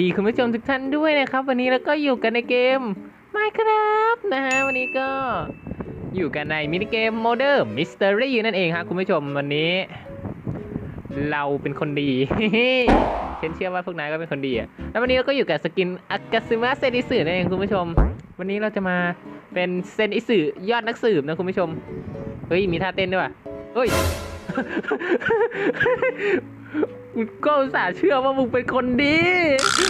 ดีคุณผู้ชมทุกท่านด้วยนะครับ วันนี้เราก็อยู่กันในเกม Minecraft นะฮะวันนี้ก็อยู่กันในมินิเกม Modern Mystery นั่นเองครับคุณผู้ชมวันนี้ เราเป็นคนดีเช่นเชื่อว่าพวกนายก็เป็นคนดีอะแล้ววันนี้เราก็อยู่กับสกินอากาซึมะเซนิสึนั่นเองคุณผู้ชม วันนี้เราจะมาเป็นเซนิสึยอดนักสืบนะคุณผู้ชมเฮ้ยมีท่าเต้นด้วยว่ะเฮ้ย กูก็อุตส่าห์เชื่อว่ามึงเป็นคนดี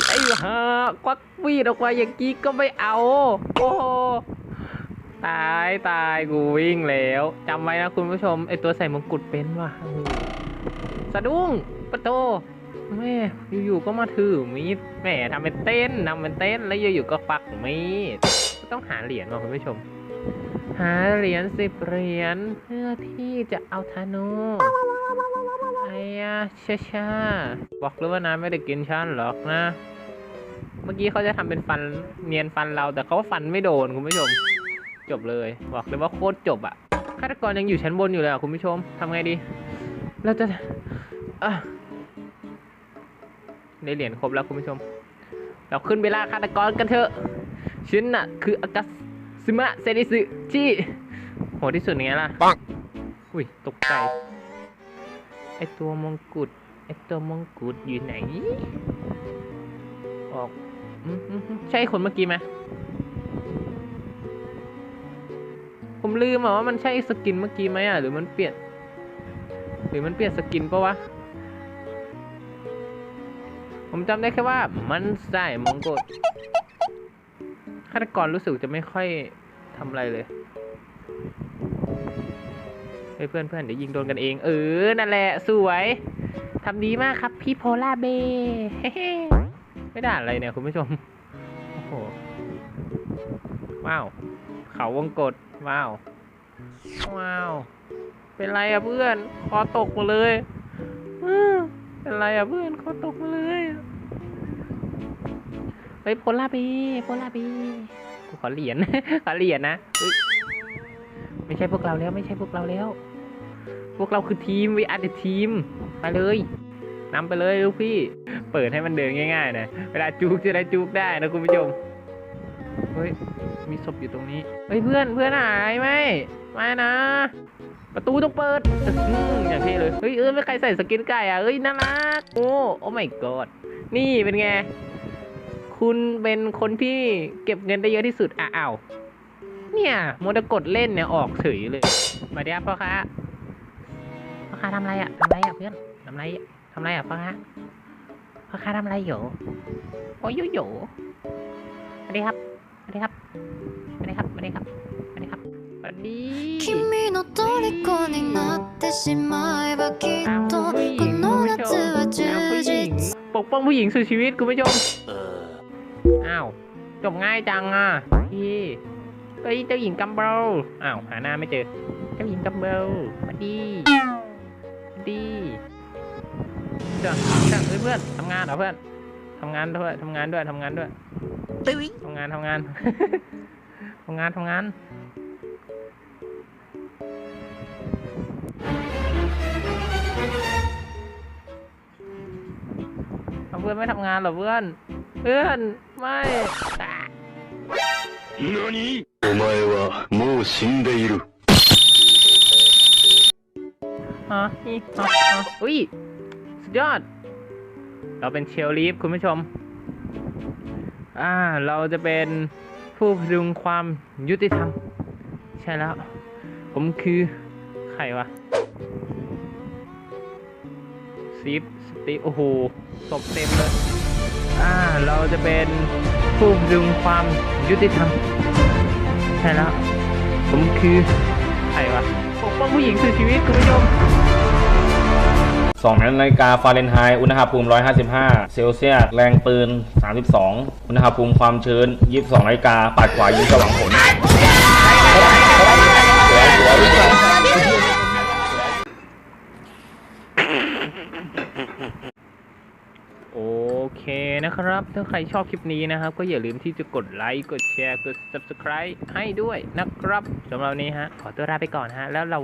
ไอ้ห่าควักมีดออกมาอย่างกี้ก็ไม่เอา โอ้ตายตายกูวิ่งแล้วจำไว้นะคุณผู้ชมไอตัวใส่มงกุฎเป็นว่ะสะดุ้งปะโตแม่อยู่ๆก็มาถือมีดแหมทำเป็นเต้นทำเป็นเต้นแล้วอยู่ๆก็ปักมีดต้องหาเหรียญว่ะคุณผู้ชม หาเหรียญสิบเหรียญเพื่อที่จะเอาธนู ยะช้าช้าๆบอกเลยว่านะไม่ได้กินฉันหรอกนะ เมื่อกี้เขาจะทำเป็นฟันเนียนฟันเราแต่เขาฟันไม่โดนคุณผู้ชม จบเลย บอกเลยว่าโคตรจบอะฆาตกรยังอยู่ชั้นบนอยู่เลยอะคุณผู้ชมทำไงดี เราจะอะได้เหรียญครบแล้วคุณผู้ชม เราขึ้นไปล่าฆาตกรกันเถอะฉันน่ะ คืออากาซึมะเซนิสึที่โหดที่สุดไงล่ะปังอุ้ยตกใจไอตัวมงกุฎไอตัวมงกุฎอยู่ไหน ออกใช่คนเมื่อกี้ไหมผมลืมอะว่ามันใช่สกินเมื่อกี้ไหมอะหรือมันเปลี่ยน หรือมันเปลี่ยนสกินปะวะ ผมจำได้แค่ว่ามันใส่มงกุฎฆาตกรรู้สึกจะไม่ค่อยทำอะไรเลย ฮ้ยเพื่อนเพื่อนเดี๋ยวยิงโดนกันเอง เออ นั่นแหละ สวย ทำดีมากครับพี่โพล่าเบไม่ได้อะไรเนี่ยคุณผู้ชม โอ้โห ว้าว เขาวงกดว้าว ว้าว เป็นไรอะเพื่อน คอตกมาเลยอื้อเป็นไรอะเพื่อน คอตกมาเลยเฮ้ยโพล่าเบโพล่าเบกูขอเหรียญ ขอเหรียญนะไม่ใช่พวกเราแล้ว ไม่ใช่พวกเราแล้ว พวกเราคือทีมวีอาร์ทีมไปเลยนำไปเลยลูกพี่ เปิดให้มันเดินง่ายๆนะเวลาจุกจะได้จุกได้นะคุณผู้ชมเฮ้ยมีศพอยู่ตรงนี้เฮ้ยเพื่อนเพื่อนหายไหมไม่นะ ประตูต้องเปิดอย่างที่เลยเฮ้ยเออไม่ใครใส่สกินไก่อะเฮ้ยน่ารักโอ้โอ้ my god นี่เป็นไงคุณเป็นคนที่เก็บเงินได้เยอะที่สุดอะอ้าวเนี่ยโมดกดเล่นเนี่ยออกเฉยเลยมาเดี๋ยวพ่อค้า ค้าทำอะไรอะทำอะไรอะเพื่อนทำอะไรทำอะไรอะพ่อค้าพ่อค้าทำอะไรอยู่โอ้ยอยู่สวัสดีครับสวัสดีครับสวัสดีครับสวัสดีครับสวัสดีครับสวัสดี君の虜になってしまえばきっとこの夏は充実ปกป้องผู้หญิงสุดชีวิตคุณผู้ชมอ้าวจบง่ายจังอะพี่เฮ้ยเจ้าหญิงกัมเบลอ้าวหาหน้าไม่เจอ เจ้าหญิงกัมเบลมาดี ดีเจ้าเจ้าเฮ้ยเพื่อนทำงานเหรอเพื่อนทำงานด้วยทำงานด้วยทำงานด้วยทำงานทำงาน ทำงานทำงานเอาเพื่อนไม่ทำงานเหรอเพื่อน เพื่อนไม่อ่ะ 何お前はもう死んでいる。 ฮะนี่ฮะฮะอุ้ยสุดยอด เราเป็นเชลลีฟคุณผู้ชม อ่า เราจะเป็นผู้พดุงความยุติธรรม ใช่แล้ว ผมคือ ใครวะซีฟสตีฟโอ้โหศพเต็มเลย อ่า เราจะเป็นผู้พดุงความยุติธรรม ใช่แล้ว ผมคือ ใครวะ ว่าผู้หญิงคือชีวิตคุณผู้ชม2นาฬิกาฟาเรนไฮต์อุณหภูมิ 155 เซลเซียส แรงปืน 32 อุณหภูมิความชื้น 22นาฬิกาปัดขวายิงสว่างผล นะครับ ถ้าใครชอบคลิปนี้นะครับ ก็อย่าลืมที่จะกดไลค์กดแชร์กด subscribe ให้ด้วยนะครับสำหรับนนี้ฮะขอตัวลาไปก่อนฮะแล้วเรา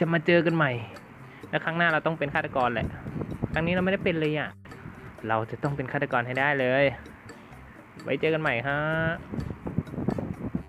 จะมาเจอกันใหม่ และครั้งหน้าเราต้องเป็นฆาตกรแหละครั้งนี้เราไม่ได้เป็นเลยอะเราจะต้องเป็นฆาตกรให้ได้เลย ไว้เจอกันใหม่ฮะ